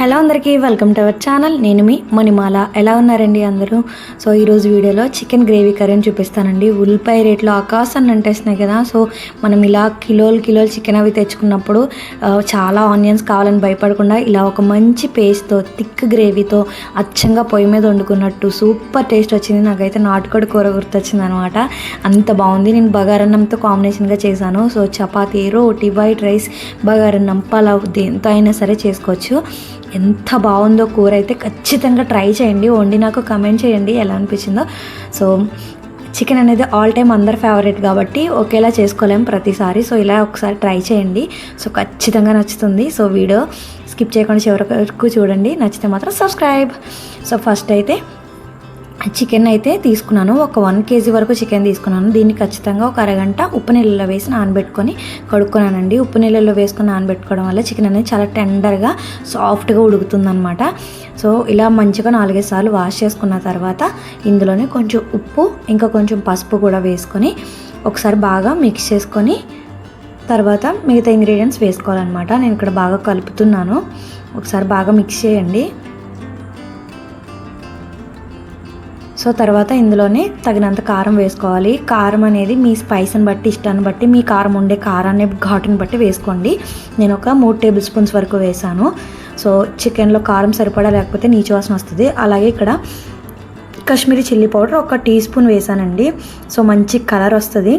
Hello అందరికీ welcome to our channel. నేను మీ మణిమాల. ఎలా ఉన్నారండి అందరూ? సో ఈరోజు వీడియోలో చికెన్ గ్రేవీ కర్రీని చూపిస్తానండి. ఉల్లిపాయ రేట్లు ఆకాశాన్ని అంటేస్తున్నాయి కదా. సో మనం ఇలా కిలోలు కిలోలు చికెన్ అవి తెచ్చుకున్నప్పుడు చాలా ఆనియన్స్ కావాలని భయపడకుండా ఇలా ఒక మంచి పేస్ట్తో థిక్ గ్రేవీతో అచ్చంగా పొయ్యి మీద వండుకున్నట్టు సూపర్ టేస్ట్ వచ్చింది. నాకైతే నాటుకోడి కూర గుర్తొచ్చింది అనమాట అంత బాగుంది. నేను బగారన్నంతో కాంబినేషన్గా చేశాను. సో చపాతీ రోటీ వైట్ రైస్ బగారన్నం పలావ్ దేంతో అయినా సరే చేసుకోవచ్చు. ఎంత బాగుందో కూర అయితే ఖచ్చితంగా ట్రై చేయండి. వండి నాకు కమెంట్ చేయండి ఎలా అనిపించిందో. సో చికెన్ అనేది ఆల్ టైమ్ అందరి ఫేవరెట్ కాబట్టి ఒకేలా చేసుకోలేం ప్రతిసారి. సో ఇలా ఒకసారి ట్రై చేయండి. సో ఖచ్చితంగా నచ్చుతుంది. సో వీడియో స్కిప్ చేయకుండా చివరి వరకు చూడండి. నచ్చితే మాత్రం సబ్స్క్రైబ్ సో ఫస్ట్ అయితే చికెన్ అయితే తీసుకున్నాను. ఒక వన్ కేజీ వరకు చికెన్ తీసుకున్నాను. దీన్ని ఖచ్చితంగా ఒక అరగంట ఉప్పు నీళ్ళలో వేసి నానబెట్టుకొని కడుక్కున్నానండి. ఉప్పు నీళ్ళలో వేసుకొని నానబెట్టుకోవడం వల్ల చికెన్ అనేది చాలా టెండర్గా సాఫ్ట్గా ఉడుకుతుందనమాట సో ఇలా మంచిగా నాలుగైదు సార్లు వాష్ చేసుకున్న తర్వాత ఇందులోనే కొంచెం ఉప్పు ఇంకా కొంచెం పసుపు కూడా వేసుకొని ఒకసారి బాగా మిక్స్ చేసుకొని తర్వాత మిగతా ఇంగ్రీడియంట్స్ వేసుకోవాలన్నమాట. నేను ఇక్కడ బాగా కలుపుతున్నాను. ఒకసారి బాగా మిక్స్ చేయండి. సో తర్వాత ఇందులోనే తగినంత కారం వేసుకోవాలి. కారం అనేది మీ స్పైస్ని బట్టి ఇష్టాన్ని బట్టి మీ కారం ఉండే కారాన్ని ఘాటుని బట్టి వేసుకోండి. నేను ఒక మూడు టేబుల్ స్పూన్స్ వరకు వేసాను. సో చికెన్లో కారం సరిపడా లేకపోతే నీచు వాసన వస్తుంది. అలాగే ఇక్కడ కాశ్మీరీ చిల్లీ పౌడర్ ఒక టీ స్పూన్ వేసానండి. సో మంచి కలర్ వస్తుంది.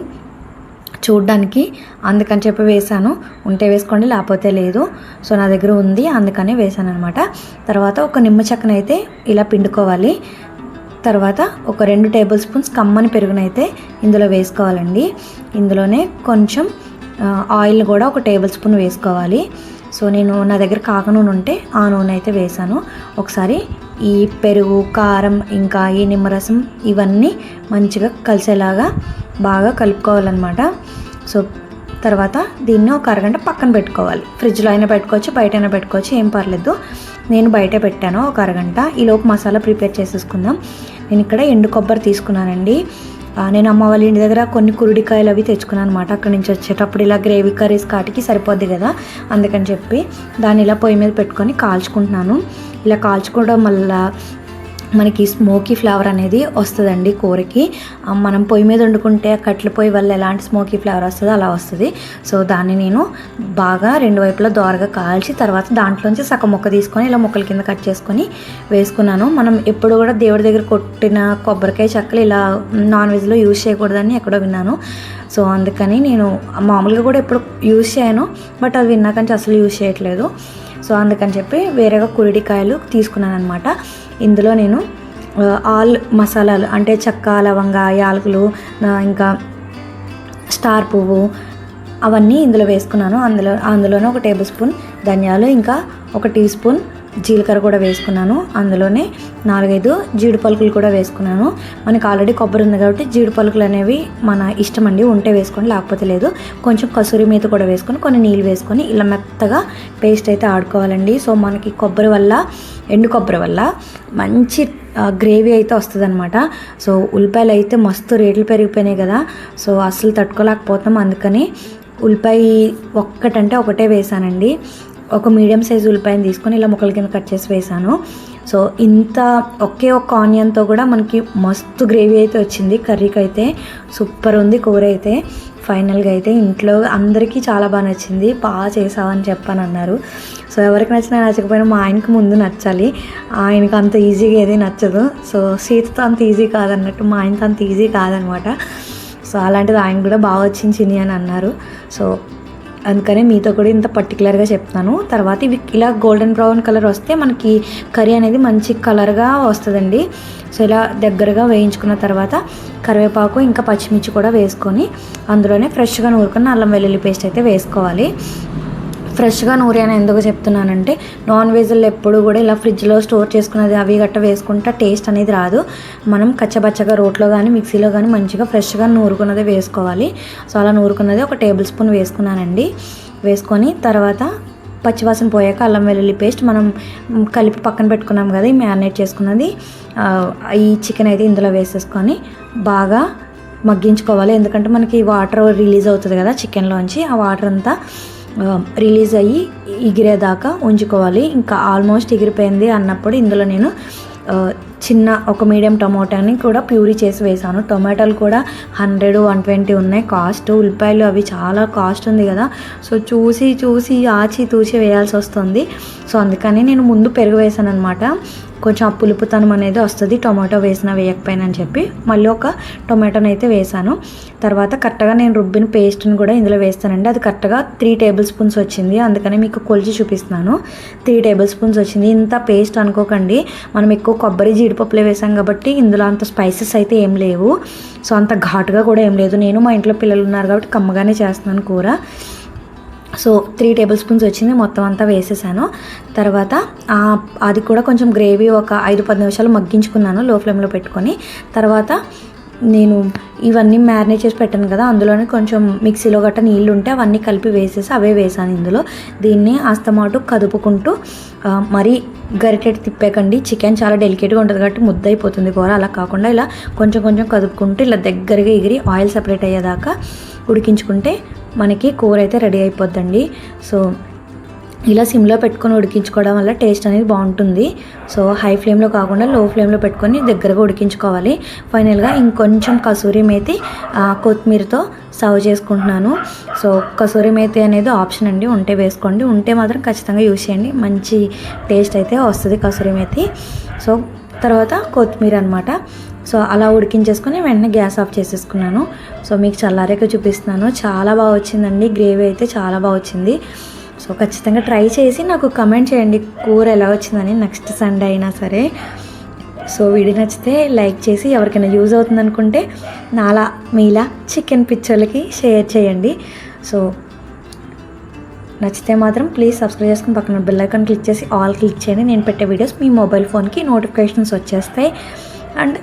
చూడ్డానికి అందుకని చెప్పి వేసాను. ఉంటే వేసుకోండి లేకపోతే లేదు. సో నా దగ్గర ఉంది అందుకనే వేసాను అనమాట తర్వాత ఒక నిమ్మ చెక్కనైతే ఇలా పిండుకోవాలి. తర్వాత ఒక రెండు టేబుల్ స్పూన్స్ కమ్మని పెరుగునైతే ఇందులో వేసుకోవాలండి. ఇందులోనే కొంచెం ఆయిల్ కూడా ఒక టేబుల్ స్పూన్ వేసుకోవాలి. సో నేను నా దగ్గర కాక నూనె ఉంటే ఆ నూనె అయితే వేసాను ఒకసారి ఈ పెరుగు కారం ఇంకా ఈ నిమ్మరసం ఇవన్నీ మంచిగా కలిసేలాగా బాగా కలుపుకోవాలన్నమాట. సో తర్వాత దీన్ని ఒక అరగంట పక్కన పెట్టుకోవాలి. ఫ్రిడ్జ్లో అయినా పెట్టుకోవచ్చు బయట అయినా పెట్టుకోవచ్చు ఏం పర్లేదు. నేను బయట పెట్టాను ఒక అరగంట. ఈలోపు మసాలా ప్రిపేర్ చేసేసుకుందాం. నేను ఇక్కడ ఎండు కొబ్బరి తీసుకున్నానండి. నేను అమ్మ వాళ్ళ ఇంటి దగ్గర కొన్ని కురుడికాయలు అవి తెచ్చుకున్నాను అనమాట అక్కడి నుంచి వచ్చేటప్పుడు ఇలా గ్రేవీ కర్రీస్ కాటికి సరిపోద్ది కదా అందుకని చెప్పి దాన్ని ఇలా పొయ్యి మీద పెట్టుకొని కాల్చుకుంటున్నాను. ఇలా కాల్చుకోవడం వల్ల మనకి స్మోకీ ఫ్లేవర్ అనేది వస్తుందండి కూరకి. మనం పొయ్యి మీద వండుకుంటే కట్ల పొయ్యి వల్ల ఎలాంటి స్మోకీ ఫ్లేవర్ వస్తుందో అలా వస్తుంది. సో దాన్ని నేను బాగా రెండు వైపులా దోరగా కాల్చి తర్వాత దాంట్లోంచి సగం ముక్క తీసుకొని ఇలా ముక్కల కింద కట్ చేసుకొని వేసుకున్నాను. మనం ఎప్పుడు కూడా దేవుడి దగ్గర కొట్టిన కొబ్బరికాయ చెక్కలు ఇలా నాన్ వెజ్లో యూజ్ చేయకూడదని ఎక్కడో విన్నాను. సో అందుకని నేను మామూలుగా కూడా ఎప్పుడు యూజ్ చేయను బట్ అది విన్నాకంటే అసలు యూజ్ చేయట్లేదు. సో అందుకని చెప్పి వేరేగా కురిడికాయలు తీసుకున్నాను అనమాట ఇందులో నేను ఆల్ మసాలాలు అంటే చెక్క లవంగ యాలకులు ఇంకా స్టార్ పువ్వు అవన్నీ ఇందులో వేసుకున్నాను. అందులో అందులోనే ఒక టేబుల్ స్పూన్ ధనియాలు ఇంకా ఒక టీ స్పూన్ జీలకర్ర కూడా వేసుకున్నాను. అందులోనే నాలుగైదు జీడి పలుకులు కూడా వేసుకున్నాను. మనకి ఆల్రెడీ కొబ్బరి ఉంది కాబట్టి జీడి పలుకులు అనేవి మన ఇష్టం అండి. ఉంటే వేసుకోండి లేకపోతే లేదు. కొంచెం కసూరి మీద కూడా వేసుకొని కొన్ని నీళ్ళు వేసుకొని ఇలా మెత్తగా పేస్ట్ అయితే ఆడుకోవాలండి. సో మనకి కొబ్బరి వల్ల ఎండు కొబ్బరి వల్ల మంచి గ్రేవీ అయితే వస్తుంది అనమాట సో ఉల్లిపాయలు అయితే మస్తు రేట్లు పెరిగిపోయినాయి కదా. సో అసలు తట్టుకోలేకపోతాం అందుకని ఉల్లిపాయ ఒక్కటంటే ఒకటే వేసానండి. ఒక మీడియం సైజ్ ఉల్లిపాయని తీసుకొని ఇలా ముక్కల కింద కట్ చేసి వేసాను. సో ఇంత ఒకే ఒక్క ఆనియన్తో కూడా మనకి మస్తు గ్రేవీ అయితే వచ్చింది. కర్రీకి అయితే సూపర్ ఉంది కూర అయితే ఫైనల్గా అయితే ఇంట్లో అందరికీ చాలా బాగా నచ్చింది. బాగా చేసావని చెప్పని అన్నారు సో ఎవరికి నచ్చినా నచ్చకపోయినా మా ఆయనకి ముందు నచ్చాలి. ఆయనకి అంత ఈజీగా ఏది నచ్చదు. సో సీతతో అంత ఈజీ కాదన్నట్టు మా ఆయనతో అంత ఈజీ కాదనమాట. సో అలాంటిది ఆయన కూడా బాగా వచ్చింది అని అన్నారు. సో అందుకనే మీతో కూడా ఇంత పర్టికులర్గా చెప్తాను. తర్వాత ఇవి ఇలా గోల్డెన్ బ్రౌన్ కలర్ వస్తే మనకి కర్రీ అనేది మంచి కలర్గా వస్తుందండి. సో ఇలా దగ్గరగా వేయించుకున్న తర్వాత కరివేపాకు ఇంకా పచ్చిమిర్చి కూడా వేసుకొని అందులోనే ఫ్రెష్గా నూరుకున్న అల్లం వెల్లుల్లి పేస్ట్ అయితే వేసుకోవాలి. ఫ్రెష్గా నూరి అని ఎందుకు చెప్తున్నానంటే నాన్ వెజ్లో ఎప్పుడు కూడా ఇలా ఫ్రిడ్జ్లో స్టోర్ చేసుకున్నది అవి గట్ట వేసుకుంటే టేస్ట్ అనేది రాదు. మనం కచ్చబచ్చగా రోట్లో కానీ మిక్సీలో కానీ మంచిగా ఫ్రెష్గా నూరుకున్నది వేసుకోవాలి. సో అలా నూరుకున్నది ఒక టేబుల్ స్పూన్ వేసుకున్నానండి. వేసుకొని తర్వాత పచ్చివాసన పోయాక అల్లం వెల్లుల్లి పేస్ట్ మనం కలిపి పక్కన పెట్టుకున్నాం కదా ఈ మ్యారినేట్ చేసుకున్నది. ఈ చికెన్ అయితే ఇందులో వేసేసుకొని బాగా మగ్గించుకోవాలి. ఎందుకంటే మనకి వాటర్ రిలీజ్ అవుతుంది కదా చికెన్లోంచి ఆ వాటర్ అంతా రిలీజ్ అయ్యి ఎగిరేదాకా ఉంచుకోవాలి. ఇంకా ఆల్మోస్ట్ ఎగిరిపోయింది అన్నప్పుడు ఇందులో నేను చిన్న ఒక మీడియం టమోటాని కూడా ప్యూరీ చేసి వేసాను టొమాటోలు కూడా హండ్రెడ్ వన్ ట్వంటీ ఉన్నాయి. కాస్ట్ ఉల్లిపాయలు అవి చాలా కాస్ట్ ఉంది కదా. సో చూసి చూసి ఆచి తూచి వేయాల్సి వస్తుంది. సో అందుకని నేను ముందు పెరుగు వేసాను అనమాట కొంచెం ఆ పులుపుతనం అనేది వస్తుంది. టొమాటో వేసినా వేయకపోయినా అని చెప్పి మళ్ళీ ఒక టొమాటోని అయితే వేసాను. తర్వాత కరెక్ట్గా నేను రుబ్బిన పేస్ట్ని కూడా ఇందులో వేస్తానండి. అది కరెక్ట్గా త్రీ టేబుల్ స్పూన్స్ వచ్చింది. అందుకని మీకు కొలిచి చూపిస్తున్నాను. త్రీ టేబుల్ స్పూన్స్ వచ్చింది. ఇంత పేస్ట్ అనుకోకండి. మనం ఎక్కువ కొబ్బరి జీడిపప్పులే వేసాం కాబట్టి ఇందులో అంత స్పైసెస్ అయితే ఏం లేవు. సో అంత ఘాటుగా కూడా ఏం లేదు. నేను మా ఇంట్లో పిల్లలు ఉన్నారు కాబట్టి కమ్మగానే చేస్తున్నాను కూర. సో త్రీ టేబుల్ స్పూన్స్ వచ్చింది మొత్తం అంతా వేసేసాను. తర్వాత అది కూడా కొంచెం గ్రేవీ ఒక ఐదు పది నిమిషాలు మగ్గించుకున్నాను లో ఫ్లేమ్లో పెట్టుకొని. తర్వాత నేను ఇవన్నీ మ్యారినేట్ చేసి పెట్టాను కదా అందులోనే కొంచెం మిక్సీలో గట్ట నీళ్ళు ఉంటే అవన్నీ కలిపి వేసేసి అవే వేసాను ఇందులో. దీన్ని అస్తమాటు కదుపుకుంటూ మరీ గరిటెట్ తిప్పేకండి. చికెన్ చాలా డెలికేట్గా ఉంటుంది కాబట్టి ముద్ద అయిపోతుంది కూర. అలా కాకుండా ఇలా కొంచెం కొంచెం కదుపుకుంటూ ఇలా దగ్గరగా ఎగిరి ఆయిల్ సపరేట్ అయ్యేదాకా ఉడికించుకుంటే మనకి కూర అయితే రెడీ అయిపోద్దండి. సో ఇలా సిమ్లో పెట్టుకొని ఉడికించుకోవడం వల్ల టేస్ట్ అనేది బాగుంటుంది. సో హై ఫ్లేమ్లో కాకుండా లో ఫ్లేమ్లో పెట్టుకొని దగ్గరగా ఉడికించుకోవాలి. ఫైనల్గా ఇంకొంచెం కసూరి మేతి కొత్తిమీరతో సర్వ్ చేసుకుంటున్నాను. సో కసూరి మేతి అనేది ఆప్షన్ అండి. ఉంటే వేసుకోండి. ఉంటే మాత్రం ఖచ్చితంగా యూస్ చేయండి. మంచి టేస్ట్ అయితే వస్తుంది కసూరి మేతి. సో తర్వాత కొత్తిమీర అనమాట సో అలా ఉడికించేసుకొని వెంటనే గ్యాస్ ఆఫ్ చేసేసుకున్నాను. సో మీకు చల్లారాక చూపిస్తున్నాను. చాలా బాగా వచ్చిందండి. గ్రేవీ అయితే చాలా బాగా వచ్చింది. సో ఖచ్చితంగా ట్రై చేసి నాకు కమెంట్ చేయండి కూర ఎలా వచ్చిందని నెక్స్ట్ సండే అయినా సరే. సో వీడియో నచ్చితే లైక్ చేసి ఎవరికైనా యూజ్ అవుతుంది అనుకుంటే నాలా మీలా చికెన్ పిక్చర్లకి షేర్ చేయండి. సో నచ్చితే మాత్రం ప్లీజ్ సబ్స్క్రైబ్ చేసుకుని పక్కన బెల్ ఐకాన్ క్లిక్ చేసి ఆల్ క్లిక్ చేయండి. నేను పెట్టే వీడియోస్ మీ మొబైల్ ఫోన్కి నోటిఫికేషన్స్ వచ్చేస్తాయి. అండ్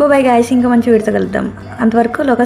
బాయ్ గాయస్ ఇంకా మంచి వీడితో కలుద్దాం. అంతవరకు లోక